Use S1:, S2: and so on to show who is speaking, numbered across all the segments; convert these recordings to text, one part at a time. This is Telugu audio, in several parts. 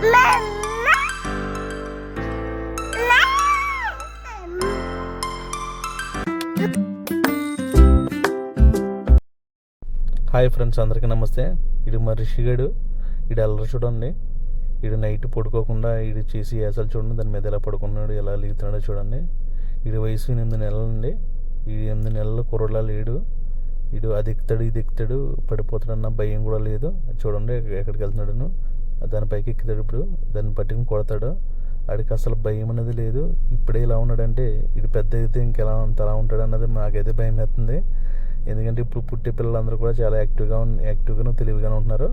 S1: హాయ్ ఫ్రెండ్స్ అందరికీ నమస్తే. ఇది మా రిషిగాడు. ఇది అల్లరి చూడండి. ఇది నైట్ పడుకోకుండా ఇది చేసి వేసాలు చూడండి దాని మీద ఎలా పడుకున్నాడు ఎలా లీగుతున్నాడో చూడండి. ఇది వయసు ఎనిమిది నెలలు అండి ఈ ఎనిమిది నెలలు కుర్రలా లేడు. ఇడు అది ఎక్కుతాడు ఇది ఎక్కుతాడు పడిపోతాడన్న భయం కూడా లేదు. చూడండి ఎక్కడికి వెళ్తున్నాడును. దాని పైకి ఎక్కుతాడు ఇప్పుడు. దాన్ని పట్టుకుని కొడతాడు. ఆడికి అసలు భయం అనేది లేదు. ఇప్పుడే ఇలా ఉన్నాడంటే ఇటు పెద్ద అయితే ఇంకెలా అంతలా ఉంటాడు అన్నది మాకైతే భయం వేస్తుంది. ఎందుకంటే ఇప్పుడు పుట్టే పిల్లలందరూ కూడా చాలా యాక్టివ్గా ఉన్ యాక్టివ్గాను తెలివిగాను ఉంటున్నారు.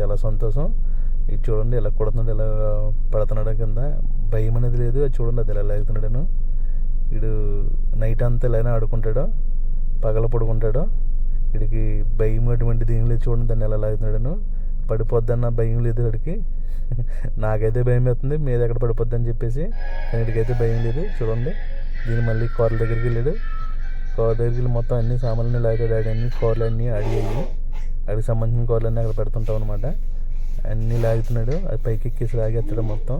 S1: చాలా సంతోషం. ఇది చూడండి ఎలా కొడుతున్నాడు ఎలా పడుతున్నాడు కింద. భయం అనేది లేదు. అది చూడండి అది ఎలా లాగుతున్నాడను వీడు నైట్ అంతా ఇలానే ఆడుకుంటాడు. పగల పడుకుంటాడు. వీడికి భయం అటువంటిది ఏం లేదు చూడండి దాన్ని ఎలా లాగుతున్నాడను పడిపోద్దన్న భయం లేదు వాడికి నాకైతే భయం వేస్తుంది మీద ఎక్కడ పడిపోద్ది అని చెప్పేసి. కానీ వీడికైతే భయం లేదు చూడండి. దీన్ని మళ్ళీ కోరల దగ్గరికి వెళ్ళాడు. కూర దగ్గరికి వెళ్ళి మొత్తం అన్ని సామాన్లు లాగాడు ఆడి అన్ని కూరలు అన్నీ అడిగాయి అడిగి సంబంధించిన కోరలన్నీ అక్కడ పెడుతుంటాం అనమాట అన్నీ లాగుతున్నాడు అది పైకి ఎక్కేసి లాగేస్తాడు మొత్తం.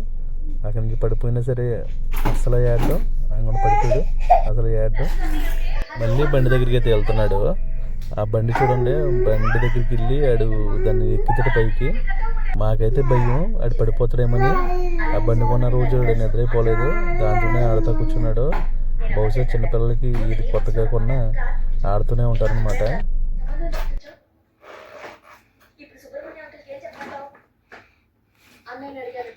S1: అక్కడి నుంచి పడిపోయినా సరే అసలు ఏడ్డం ఆయన కూడా పడిపోయాడు అసలు ఏడడం. మళ్ళీ బండి దగ్గరికి అయితే వెళ్తున్నాడు. ఆ బండి చూడండి. బండి దగ్గరికి వెళ్ళి ఆడు దాన్ని ఎక్కితాడు పైకి. మాకైతే భయం ఆడు పడిపోతాడేమని. ఆ బండి కొన్న రోజు ఆడు నిద్రైపోలేదు. దాంతోనే ఆడుతూ కూర్చున్నాడు. బహుశా చిన్నపిల్లలకి ఇది కొత్తగా కొన్న ఆడుతూనే ఉంటారనమాట
S2: అడిగారు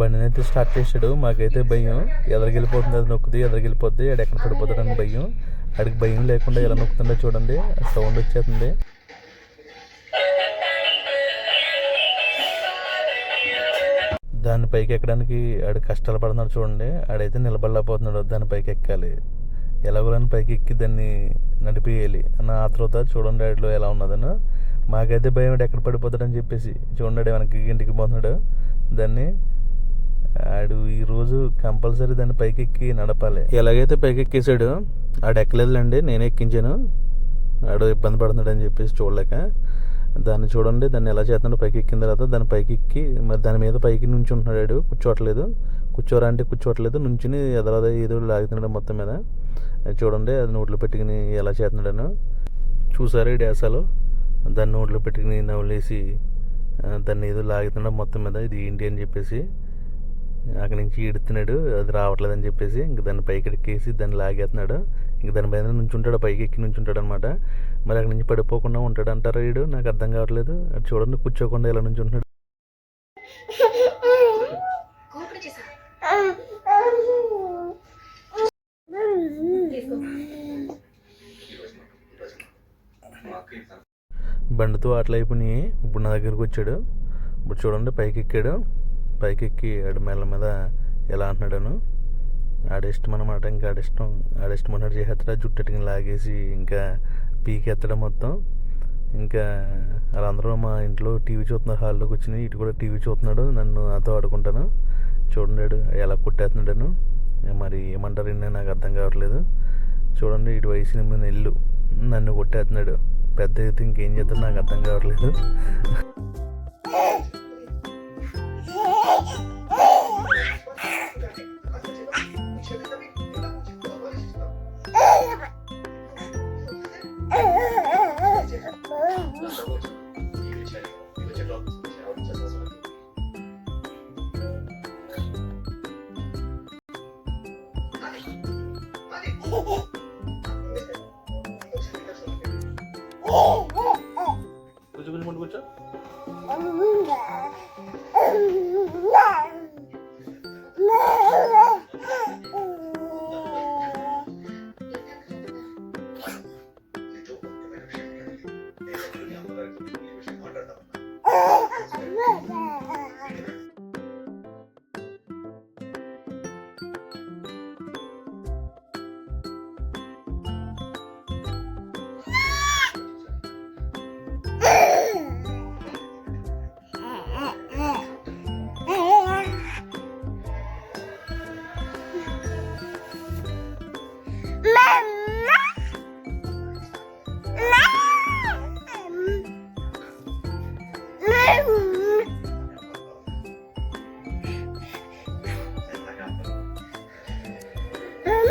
S1: బండిని అయితే స్టార్ట్ చేశాడు. మాకైతే భయం. ఎదరికెళ్ళిపోతుంది అది నొక్కుది ఎదరికెళ్ళిపోద్ది ఆడు ఎక్కడ పడిపోతాడని భయం. ఆడికి భయం లేకుండా ఎలా నొక్కుతుందో చూడండి. సౌండ్ వచ్చేస్తుంది. దాని పైకి ఎక్కడానికి ఆడు కష్టాలు పడుతున్నాడు చూడండి. ఆడైతే నిలబడలేకపోతున్నాడు. దాని పైకి ఎక్కాలి. ఎలాగోలని పైకి ఎక్కి దాన్ని నడిపియాలి అన్న ఆతృత చూడండి ఆడిలో ఎలా ఉన్నదను. మాకైతే భయం ఎక్కడ పడిపోతాడని చెప్పేసి చూడండి వెనక్కి ఇంటికి పోతున్నాడు. దాన్ని ఆడు ఈరోజు కంపల్సరీ దాన్ని పైకి ఎక్కి నడపాలి. ఎలాగైతే పైకి ఎక్కేసాడు ఆడు ఎక్కలేదులేండి నేనే ఎక్కించాను. ఆడు ఇబ్బంది పడుతున్నాడు అని చెప్పేసి చూడలేక దాన్ని చూడండి దాన్ని ఎలా చేస్తున్నాడు పైకి ఎక్కిన తర్వాత దాన్ని పైకి ఎక్కి మరి దాని మీద పైకి నుంచి ఉంటున్నాడు కూర్చోవట్లేదు. కూర్చోరా అంటే కూర్చోవట్లేదు నుంచుని ఎదరద ఏదో లాగుతున్నాడు మొత్తం మీద. అది చూడండి అది నోట్లో పెట్టుకుని ఎలా చేస్తున్నాడను. చూసారు ఈ డ్యాసాలు? దాన్ని నోట్లో పెట్టుకుని నవ్వులేసి దాన్ని ఏదో లాగుతున్నాడు మొత్తం మీద ఇది ఏంటి అని చెప్పేసి. అక్కడి నుంచి ఈడుతున్నాడు అది రావట్లేదు అని చెప్పేసి ఇంక దాన్ని పైకి ఎక్కేసి దాన్ని లాగేస్తున్నాడు. ఇంక దాని మీద నుంచి ఉంటాడు పైకి ఎక్కి నుంచి ఉంటాడు అనమాట మరి అక్కడి నుంచి పడిపోకుండా ఉంటాడు అంటారా వీడు? నాకు అర్థం కావట్లేదు. అది చూడండి కూర్చోకుండా ఇలా నుంచి ఉంటున్నాడు బండితో అట్లయిపోయి అయిపోయినాయి ఇప్పుడు నా దగ్గరికి వచ్చాడు. ఇప్పుడు చూడండి పైకి ఎక్కాడు పైకెక్కి ఆడి మెల్ల మీద ఎలా అంటున్నాడను? ఆడిష్టం అనమాట ఇంకా ఆడిష్టం ఆడిష్టం అన్నాడు చేసేస్తాడు జుట్టు ఎట్టుకుని లాగేసి ఇంకా పీకెత్తడం మొత్తం. ఇంకా వాళ్ళందరూ మా ఇంట్లో టీవీ చూస్తున్నారు. హాల్లో కూర్చుని ఇటు కూడా టీవీ చూస్తున్నాడు. నన్ను నాతో ఆడుకుంటాను. చూడండి ఎలా కొట్టేస్తున్నాడను. మరి ఏమంటారు నాకు అర్థం కావట్లేదు. చూడండి ఇటు వయసు ఎనిమిది నెల్లు నన్ను కొట్టేస్తున్నాడు. పెద్ద అయితే ఇంకేం చేస్తాడు నాకు అర్థం కావట్లేదు.